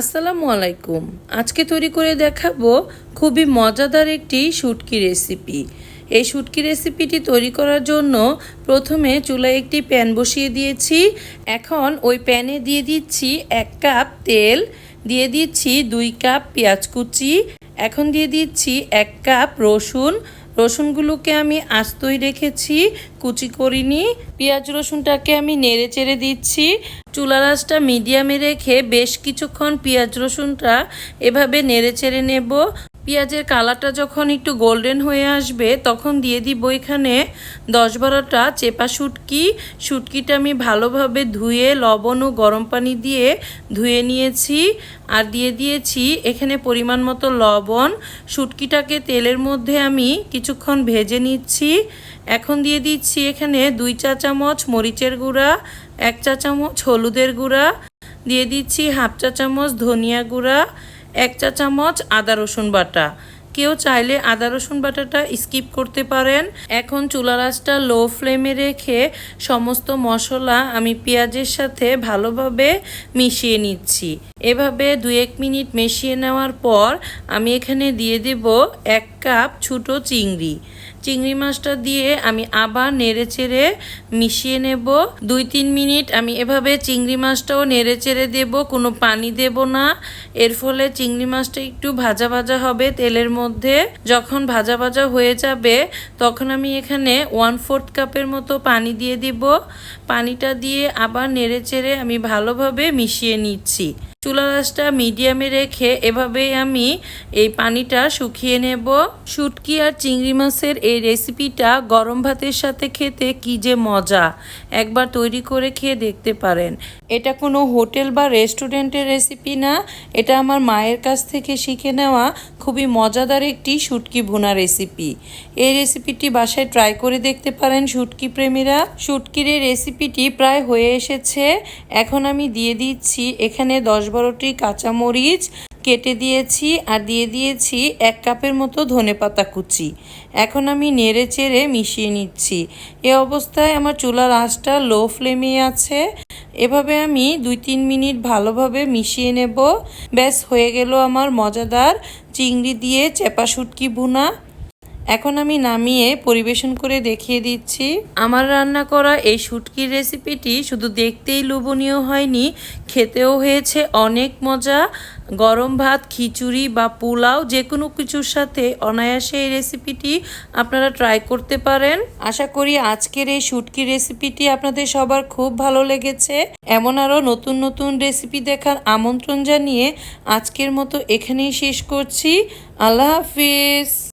আসসালামু আলাইকুম। আজকে তৈরি করে দেখাবো খুবই মজাদার একটি শুটকি রেসিপি। এই শুটকি রেসিপিটি তৈরি করার জন্য প্রথমে চুলায় একটি প্যান বসিয়ে দিয়েছি। এখন ওই প্যানে দিয়ে দিচ্ছি এক কাপ তেল, দিয়ে দিচ্ছি দুই কাপ পেঁয়াজ কুচি, এখন দিয়ে দিচ্ছি এক কাপ রসুন রসুনগুলোকে আমি আস্তই রেখেছি, কুচি করিনি। পেঁয়াজ রসুনটাকে আমি নেড়ে চেড়ে দিচ্ছি। চুলা রাসটা মিডিয়ামে রেখে বেশ কিছুক্ষণ পেঁয়াজ রসুনটা এভাবে নেড়ে চেড়ে নেব। পেঁয়াজের কালারটা যখন একটু গোল্ডেন হয়ে আসবে, তখন দিয়ে দিব এখানে দশ বারোটা চেপা শুটকি। শুটকিটা আমি ভালোভাবে ধুয়ে লবণ ও গরম পানি দিয়ে ধুয়ে নিয়েছি আর দিয়ে দিয়েছি এখানে পরিমাণ মতো লবণ। শুটকিটাকে তেলের মধ্যে আমি কিছুক্ষণ ভেজে নিচ্ছি। এখন দিয়ে দিচ্ছি এখানে দুই চা চামচ মরিচের গুঁড়া, এক চা চামচ হলুদের গুঁড়া। দিয়ে দিচ্ছি হাফ চা চামচ ধনিয়া গুঁড়া। এক চা চামচ আদা রসুন বাটা কেউ চাইলে আদা, রসুন বাটাটা স্কিপ করতে পারেন। এখন চুলা রাসটা লো ফ্লেমে রেখে সমস্ত মশলা আমি পেঁয়াজের সাথে ভালোভাবে মিশিয়ে নিচ্ছি। এভাবে দু এক মিনিট মিশিয়ে নেওয়ার পর আমি এখানে দিয়ে দেব এক কাপ ছোটো চিংড়ি। চিংড়ি মাছটা দিয়ে আমি আবার নেড়ে চেড়ে মিশিয়ে নেব। দুই তিন মিনিট আমি এভাবে চিংড়ি মাছটাও নেড়ে চেড়ে দেবো, কোনো পানি দেব না। এর ফলে চিংড়ি মাছটা একটু ভাজা ভাজা হবে, তেলের মধ্যে যখন ভাজা ভাজা হয়ে যাবে, তখন আমি এখানে ওয়ান ফোর্থ কাপের মতো পানি দিয়ে দিব। পানিটা দিয়ে আবার নেড়ে চেড়ে আমি ভালোভাবে মিশিয়ে নিচ্ছি। চুলা রাসটা মিডিয়ামে রেখে এভাবেই আমি এই পানিটা শুকিয়ে নেব। শুটকি আর চিংড়ি মাছের এই রেসিপিটা গরম ভাতের সাথে খেতে কি যে মজা। একবার তৈরি করে খেয়ে দেখতে পারেন। এটা কোনো হোটেল বা রেস্টুরেন্টের রেসিপি না। এটা আমার মায়ের কাছ থেকে শিখে নেওয়া খুবই মজাদার একটি শুটকি ভুনা রেসিপি। এই রেসিপিটি বাসায় ট্রাই করে দেখতে পারেন শুটকি প্রেমীরা। শুটকির এই রেসিপিটি প্রায় হয়ে এসেছে। এখন আমি দিয়ে দিচ্ছি এখানে দশ বারোটি কাঁচামরিচ কেটে দিয়েছি আর দিয়ে দিয়েছি এক কাপের মতো ধনেপাতা কুচি। এখন আমি নেড়ে চেড়ে মিশিয়ে নিচ্ছি। এ অবস্থায় আমার চুলার আঁচটা লো ফ্লেমে আছে। এভাবে আমি দুই তিন মিনিট ভালোভাবে মিশিয়ে নেব। ব্যাস, হয়ে গেল আমার মজাদার চিংড়ি দিয়ে চেপা শুটকি ভুনা। এখন আমি নামিয়ে পরিবেশন করে দেখিয়ে দিচ্ছি। আমার রান্না করা এই শুটকির রেসিপিটি শুধু দেখতেই লোভনীয় হয়নি, খেতেও হয়েছে অনেক মজা। গরম ভাত, খিচুড়ি বা পোলাও যে কোনো কিছুর সাথে অনায়াসে এই রেসিপিটি আপনারা ট্রাই করতে পারেন। আশা করি আজকের এই শুটকির রেসিপিটি আপনাদের সবার খুব ভালো লেগেছে। এমন আরও নতুন নতুন রেসিপি দেখার আমন্ত্রণ জানিয়ে আজকের মতো এখানেই শেষ করছি। আল্লাহ হাফিজ।